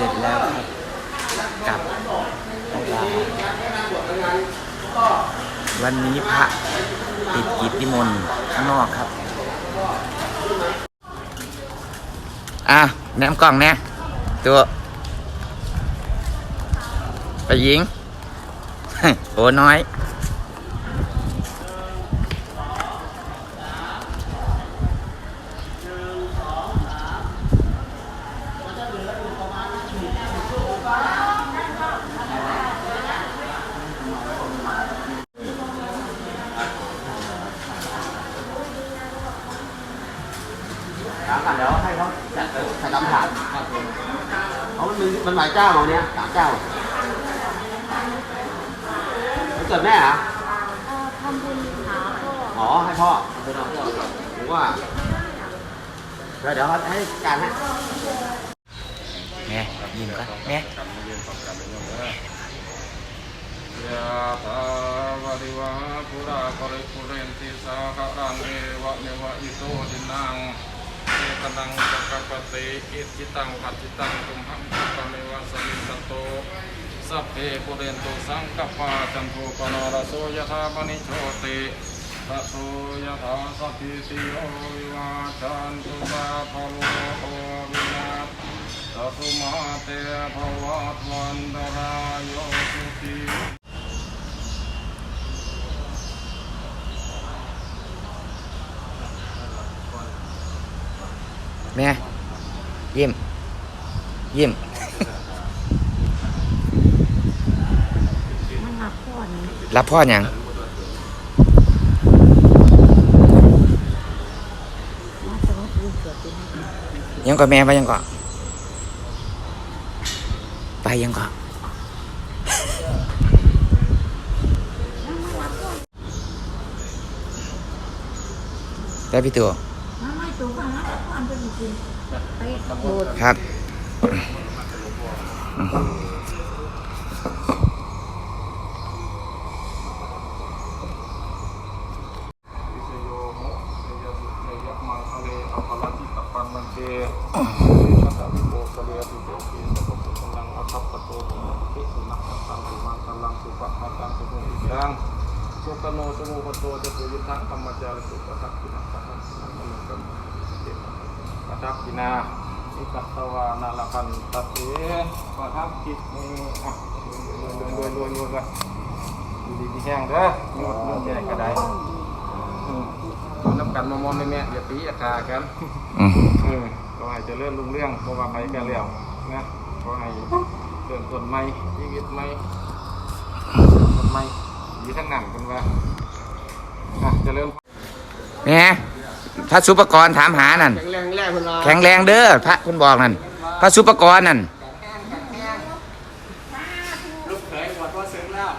เสร็จแล้วครับกลับลาวันนี้พระติดกิจนิมนต์ข้างนอกครับ อะแนมกล่องเนี่ยตัวไปยิง โอ้น้อย ถามกันเดี๋ยวให้เขาจัด ใส่ลำถาดครับผมเขามันมีมันหลายเจ้าเหรอเนี่ยสามเจ้ามันเกิดแม่เหรอเอ่อทำบุญหาพ่ออ๋อให้พ่อเป็นน้องพ่อผมว่าเดี๋ยวเดี๋ยวให้การให้แม่ยิงก็แม่กรรมเรียนความกรรมเป็นอย่างไรยะถาวาริวะปุราปริปุเรนติสาคารังเอวะเมวะอิโตดินัง เอตนังจักรปติอิจิตังปัจจิตังตุมหังคุปะเมวะสมิสตโตสัพเพปุเรนตุสังกปปาจันโทปนารโสยถามณิโชติตะโสยถาสัพพิติโยวิวาจันตุมาภโลโควินาศสัพพมาเตภวัตวันตรายโยสุ ขีแม่ยิ้มยิ้มมันรับพ่อนี่รับพ่ออย่างมาสมัครเรียนเกิดเป็นยังก็แม่ไปยังก็ไปยังก็ได้พี่ตัวมาไม่ตัวกันนะพ่ออันเป็นจริงไปโบสถ์ครับวิเศโยโหเสยสุเสยมังคะเลอภลัติตปันมันเตมัตตวิ คคัปปะโตตุมะเกสุขโมอิยังสุกโนสุโตจะปุยุทังธรรมจารสุปทักขินังปัทังสังมนุกัมเต ปทักขินาอิกัตตวานาลคันตัสเสปทักขิเมอะรวยรวยรวยรวยกันอยู่ดีที่แห้งเด้อเงินแจกก็ได้อืมอยู่น้ำกันมามอนแม่ๆอย่าตีอย่าขากันอืมเออขอให้เจริญรุ่งเรืองเพราะว่าไปกันแล้วนะขอให้เริ่มต้นใหม่ชีวิตใหม่ต้นใหม่ดีทั้งนั้นกันว่าอะเจริญแม่ พระสุปกรณ์ถามหานั่น แข็งแรงแรกคนเราแข็งแรงเด้อพระคุณบอกนั่น พระสุปกรณ์นั่นลูกเขยหมดว่าซึ้งแล้ว